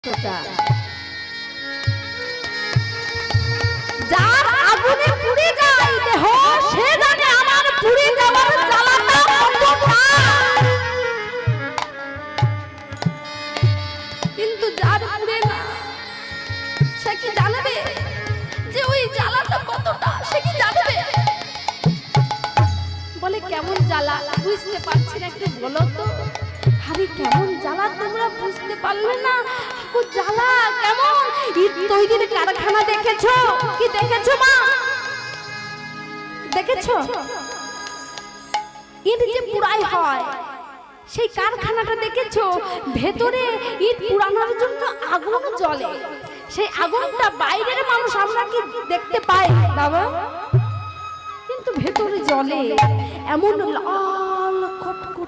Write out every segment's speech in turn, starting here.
কিন্তু যার পুড়ে না, সে কি জানবে যে ওই জ্বালাটা কতটা? সে কি জানবে? বলে, কেমন জ্বালা? বুঝতে পারছি না, একটু বলো তো। আরে কেমন জ্বালা, তোমরা বুঝতে পারলে না? জ্বালা, কেমন? ইট তৈরির কারখানা দেখেছ? কি দেখেছ, মা? দেখেছ? ইট যে পুরাই হয়। সেই কারখানাটা দেখেছ? ভেতরে ইট পুরানোর জন্য আগুন জ্বলে। সেই আগুনটা বাইরের মানুষ আমরা কি দেখতে পাই, বাবা? কিন্তু ভেতরে জলে এমন লাল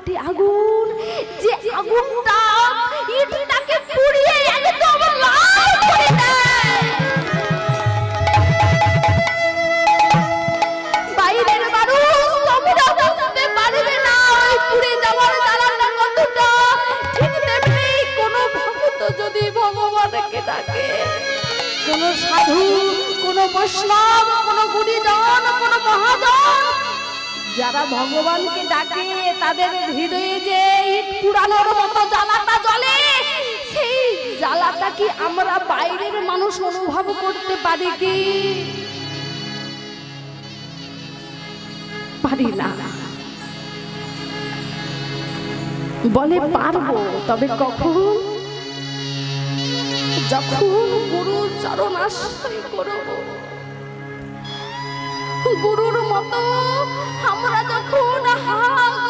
কটকটে আগুন, যে আগুনটা ইটটাকে পুড়িয়ে একদম লাল করে দেয়। বাইরের মানুষ তোমরা বুঝতে পারবে না, ওই পুড়ে যাওয়ার জ্বালাটা কতটা। ঠিক তেমনি কোনো ভক্ত যদি ভগবানকে ডাকে, কোন সাধু, কোন বৈষ্ণব, কোন গুণীজন, কোন মহাজন যারা ভগবানকে ডাকে, তাদের হৃদয়ে যে পুরানোর মতো জ্বালাটা জ্বলে, সেই জ্বালাটা কি আমরা বাইরের মানুষ অনুভব করতে পারি কি? পারি না। বলে পারব, তবে কখন? যখন গুরু চরণ আশ্রয় করব। গুরুর মতো আমরা যখন হাগুর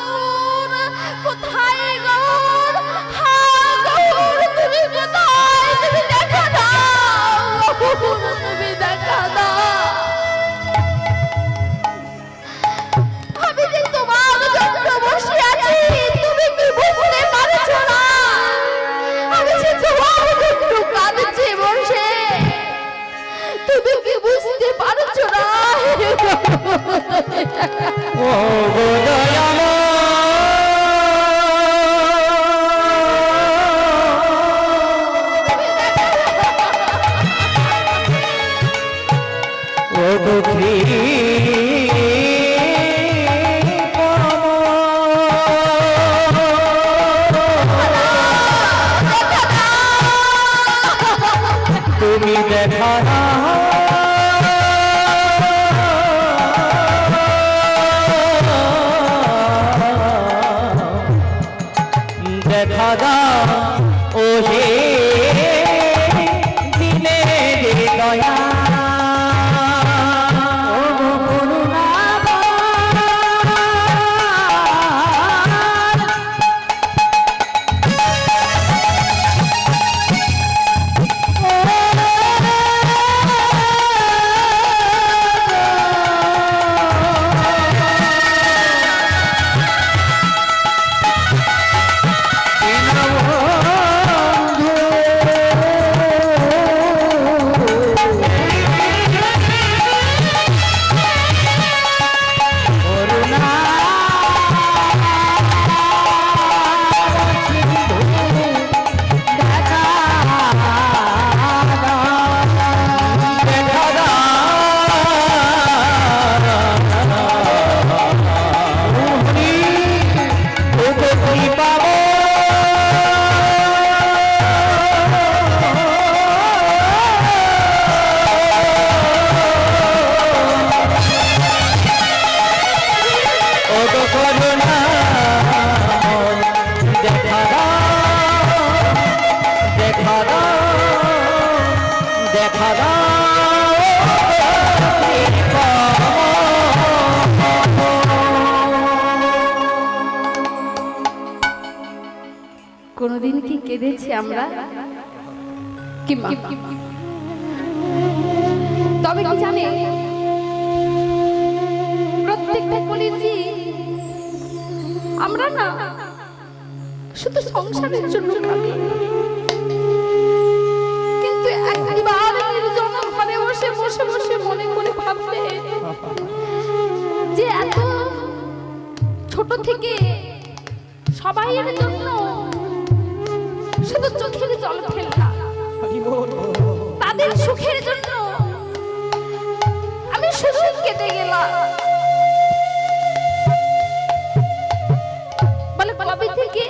দেখা দাও ও হে কোনদিন কি কেঁদেছি আমরা? তবে কি জানে? প্রত্যেকটা কলেজি আমরা না শুধু সংসারের জন্য বসে বসে মনে করে ভাববে যে এত ছোট থেকে সবাইয়ের জন্য শুধু চোখের জল ফেললাম তাদের সুখের জন্য আমি শুধু কেটে গেলাম। বলে থেকে?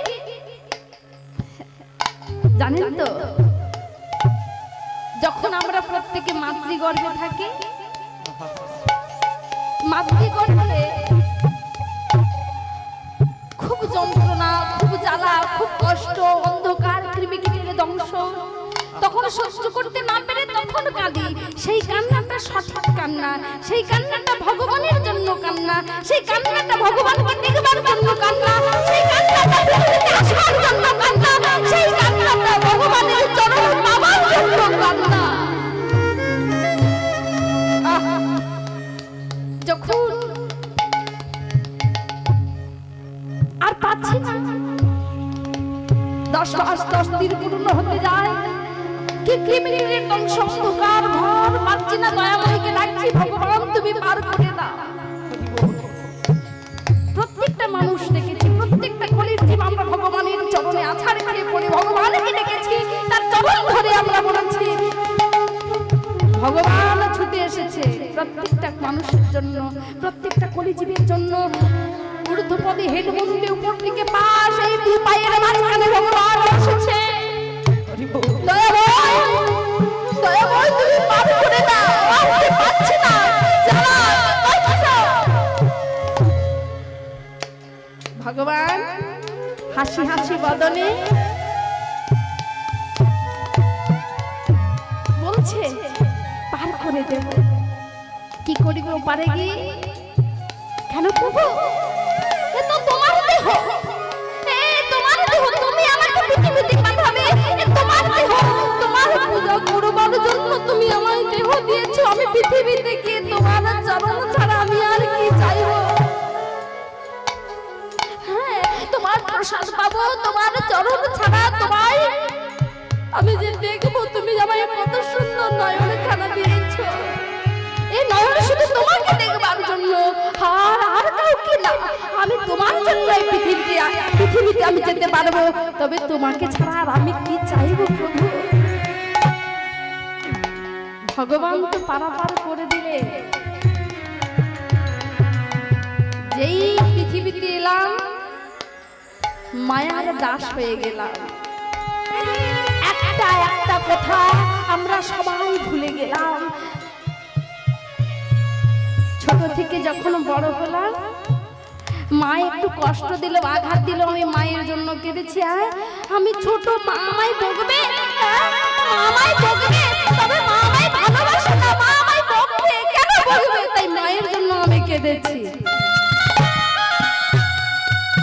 জানেন তো যখন আমরা প্রত্যেকে মাতৃগর্ভে থাকি, মাতৃগর্ভে খুব যন্ত্রণা, খুব জ্বালা, খুব কষ্ট, অন্ধকার, কৃমিকীটের ধ্বংস। তখন সহ্য করতে না পেরে তখন কাঁদি। সেই কান্নাটা সঠিক কান্না, সেই কান্নাটা ভগবানের জন্য কান্না, সেই কান্নাটা ভগবানকে দেখবার জন্য কান্না, সেই কান্নাটা কান্না, সেই ধ্বংস অন্ধকার ঘর পাচ্ছি না দয়াময়কে ডাকছি? ভগবান, তুমি পার করে দাও। প্রত্যেকটা মানুষ ডেকেছি, প্রত্যেকটা কলির জীব আমরা ভগবানের চরণে আছাড় খেয়ে পড়ে, ভগবানকে ডেকেছি, তার চরণ ধরে আমরা বলেছি ভগবান ছুটে এসেছে প্রত্যেকটা মানুষের জন্য, প্রত্যেকটা কলিজীবীর জন্য। ঊর্ধ্বপদে হেডমুন্ডে উপর দিকে পাশ, এই বদনে। বলছে, পার করে দেব। কি করিব পারে কি কেন প্রভু? তোমার তুমি দেহ জন্য তুমি আমায় দেহ দিয়েছ। আমি পৃথিবীতে গিয়ে তোমার চরণ ছাড়া তোমার প্রসাদ পাবো, তোমার চরণ ছাড়া তোমায়। আমি যে দেখব, তুমি আমায় কত সুন্দর নয়ন খানা দিয়েছ। এই নয়ন শুধু তোমাকে দেখবার জন্য, আর আর কাউকে না। আমি তোমার জন্য এই পৃথিবীতে পৃথিবীতে আমি যেতে পারব। তবে তোমাকে ছাড়া আর আমি কি চাইব প্রভু? ভগবান তো পারাপার করে দিলে। যেই পৃথিবীতে এলাম মায়ার দাস হয়ে গেলাম। একটা একটা কথা আমরা সবাই ভুলে গেলাম। ছোট থেকে যখন বড় হলাম, মা একটু কষ্ট দিল, আঘাত দিল, আমি মায়ের জন্য কেঁদেছি আর আমি ছোট মা আমায় বকবে? মা আমায় বকবে, তবে মা আমায় ভালোবাসে না মা আমায় বকবে, কেন বকবে? তাই মায়ের জন্য আমি কেঁদেছি।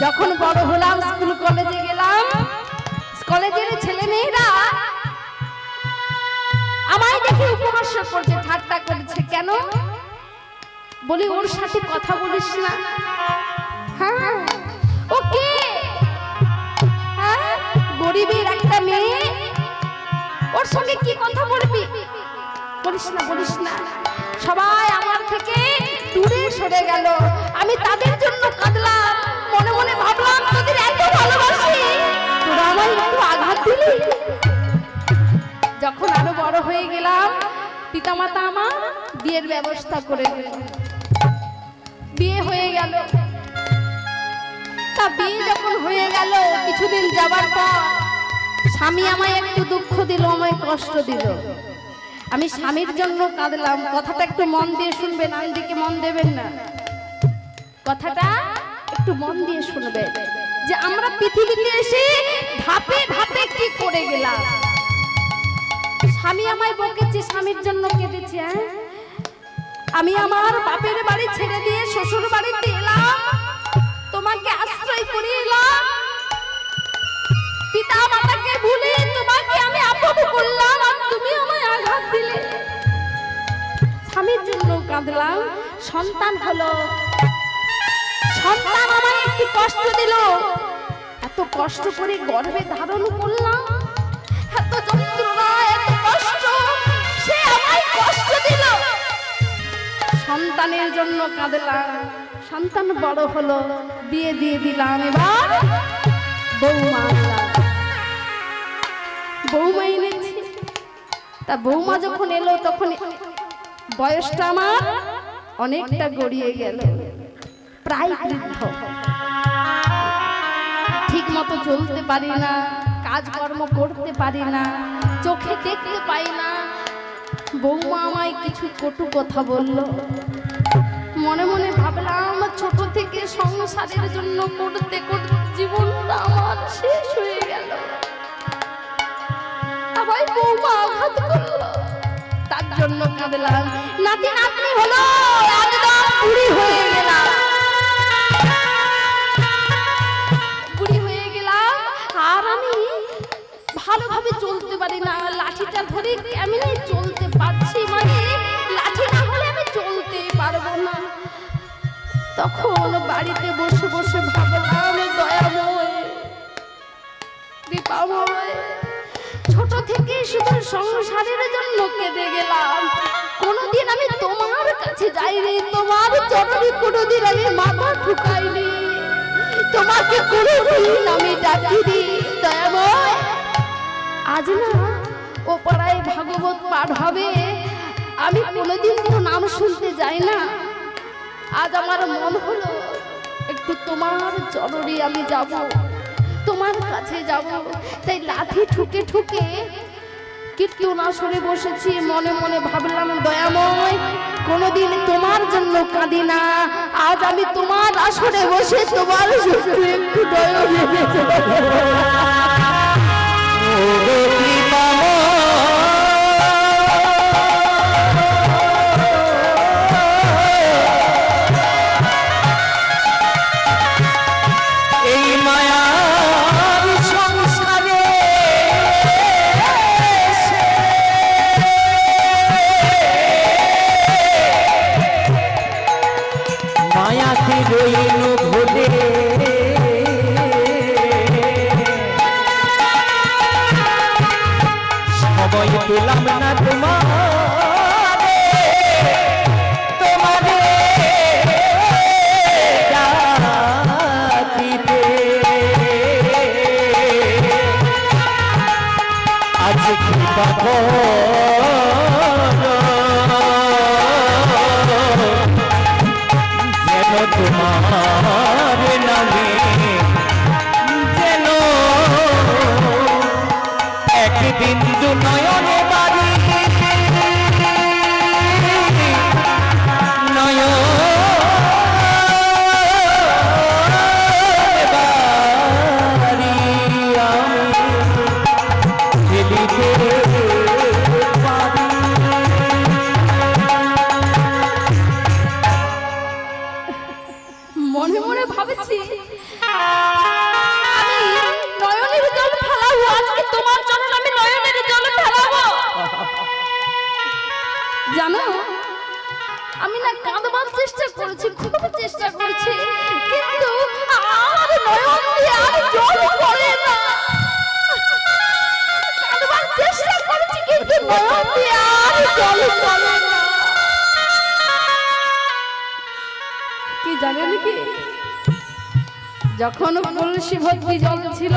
যখন বড় হলাম, স্কুল কলেজে গেলাম, কলেজের ছেলে মেয়েরা আমায় দেখে উপহাস করছে, ঠাট্টা করেছে, কেন? বলি, ওর সাথে কথা বলিস না। হ্যাঁ। ওকে হ্যাঁ? গরিবের একটা মেয়ে। ওর সঙ্গে কি কথা বলবি? বলিস না বলিস না। সবাই আমার থেকে দূরে সরে গেল। আমি তাদের জন্য কাঁদলাম। মনে মনে ভাবলাম, তোদের এত ভালোবাসি? তোরা আমায় একটু আঘাত দিলি? যখন আরও বড় হয়ে গেলাম, পিতামাতা আমার বিয়ের ব্যবস্থা করে দিল বিয়ে হয়ে গেল। তা বিয়ে যখন হয়ে গেল, কিছুদিন যাবার পর স্বামী আমায় একটু দুঃখ দিল, আমায় কষ্ট দিল। আমি স্বামীর জন্য কাঁদলাম। কথাটা একটু মন দিয়ে শুনবেন আন দিকে মন দেবেন না। কথাটা একটু মন দিয়ে শুনবেন যে আমরা পৃথিবীতে এসে ধাপে ধাপে কি করে গেলাম? স্বামী আমায় বকেছে, স্বামীর জন্য কেঁদেছে হ্যাঁ? আমি আমার বাপের বাড়ি ছেড়ে দিয়ে শ্বশুর বাড়িতে এলাম, তোমাকে আশ্রয় করে এলাম। পিতা মাতাকে ভুলে তোমাকে আমি আপন করলাম আর তুমি আমায় আঘাত দিলে। স্বামীর জন্য কাঁদলাম, সন্তান হলো সন্তান আমায় একটু কষ্ট দিল। এত কষ্ট করে গর্ভে ধারণ করলাম। এত যন্ত্রণা এত কষ্ট, সে আমায় কষ্ট দিল। সন্তানের জন্য কাঁদলাম। সন্তান বড় হলো, বিয়ে দিয়ে দিলাম এবার। বৌমা বৌমা এনেছি। তা বৌমা যখন এলো, তখন বয়সটা আমার অনেকটা গড়িয়ে গেল। প্রায় বৃদ্ধ। ঠিক মতো চলতে পারি না, কাজকর্ম করতে পারি না, চোখে দেখতে পাই না। বৌমা আমায় কিছু কটু কথা বলল। মনে মনে ভাবলাম, ছোট থেকে সংসারের জন্য করতে করতে জীবনটা আমার শেষ হয়ে গেল। আবার বৌমা আঘাত করল। তার জন্য কাঁদলাম, নাতি, নাতনি হলো একদম বুড়ি হয়ে ভালোভাবে চলতে পারি না, লাঠিটা ধরে কেমনি চলতে পারছি মানে লাঠি না হলে আমি চলতে পারব না। তখন বাড়িতে বসে বসে ভাবলাম ছোট থেকে শুধু সংসারের জন্য কেঁদে গেলাম। কোনোদিন আমি তোমার কাছে যাইনি, তোমার চরণে কোনোদিন আমি মাথা ঠুকাইনি। তোমাকে কোনোদিন আমি ডাকিনি, দয়াময় আজ না ও পাড়ায় ভাগবত পাঠ হবে। আমি কোনোদিন তো নাম শুনতে যাই না। আজ আমার মন হলো, একটু তোমার চরণে আমি যাব, তোমার কাছে যাব। তাই লাঠি ঠুকে ঠুকে কীর্তন আসরে বসেছি, মনে মনে ভাবলাম, দয়াময়, কোনোদিন তোমার জন্য কাঁদি না। আজ আমি তোমার আসরে বসে তোমার একটু দয়া ভেবেছি পেলাম না কি জানেন কি? যখন কলসি ভর্তি জল ছিল,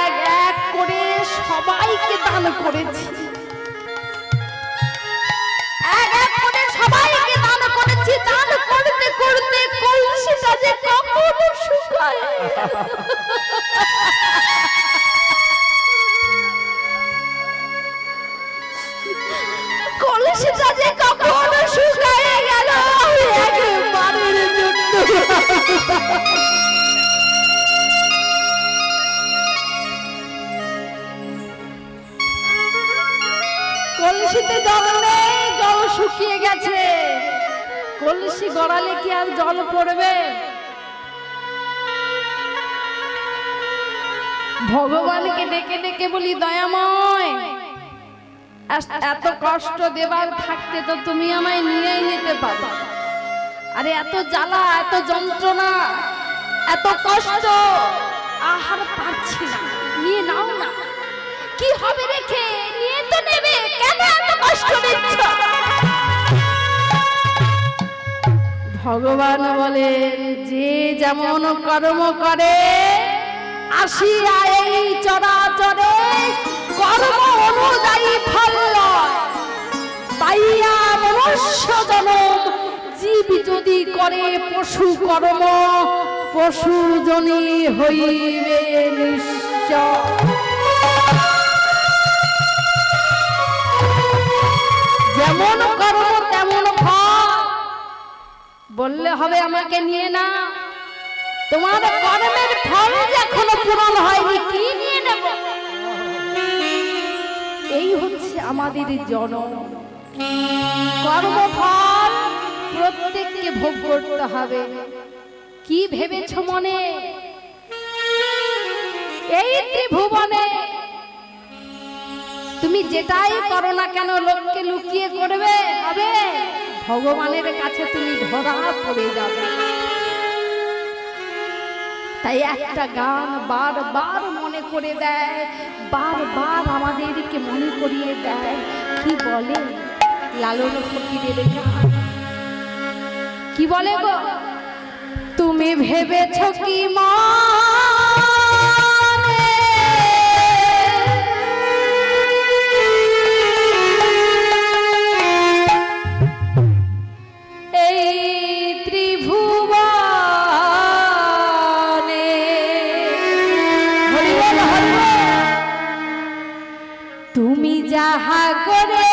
এক এক করে সবাইকে দান করেছি। কলসিটা যে কখন কলসিটা যে কখন কলসিতে জল নেই, জল শুকিয়ে গেছে। কলসি গড়ালে কি আর জল পড়বে? ভগবানকে ডেকে ডেকে বলি, দয়াময়, এত কষ্ট দেবার থাকতে তো তুমি আমায় নিয়েই নিতে পারো। আরে এত জ্বালা, এত যন্ত্রণা, এত কষ্ট। আহার পারছি না। নিয়ে নাও না। কি হবে রেখে নিয়ে তো নেবে। কেন এত কষ্ট দিচ্ছ? ভগবান বলেন, যে যেমন কর্ম করে, আসিয়া এই চরাচরে করে পশু কর্ম, পশু জনি হইবে যেমন কর্ম, তেমন ফল। বললে হবে আমাকে নিয়ে না। তোমার কর্মের ফল এখনও পূরণ হয়নি, কি নিয়ে নেব? এই হচ্ছে আমাদের জনম। কর্মফল প্রত্যেককে ভোগ করতে হবে। কি ভেবেছ মনে? এই ত্রিভুবনে তুমি যেটাই করো না কেন, লোককে লুকিয়ে করবে, হবে? ভগবানের কাছে তুমি ধরা পড়ে যাবে। তাই একটা গান বারবার মনে করে দেয়, বারবার আমাদেরকে মনে করিয়ে দেয়। কি বলে? লালন ফকিরের গান। কি বলে গো? তুমি ভেবেছ কি বল। তুমি যাহা করে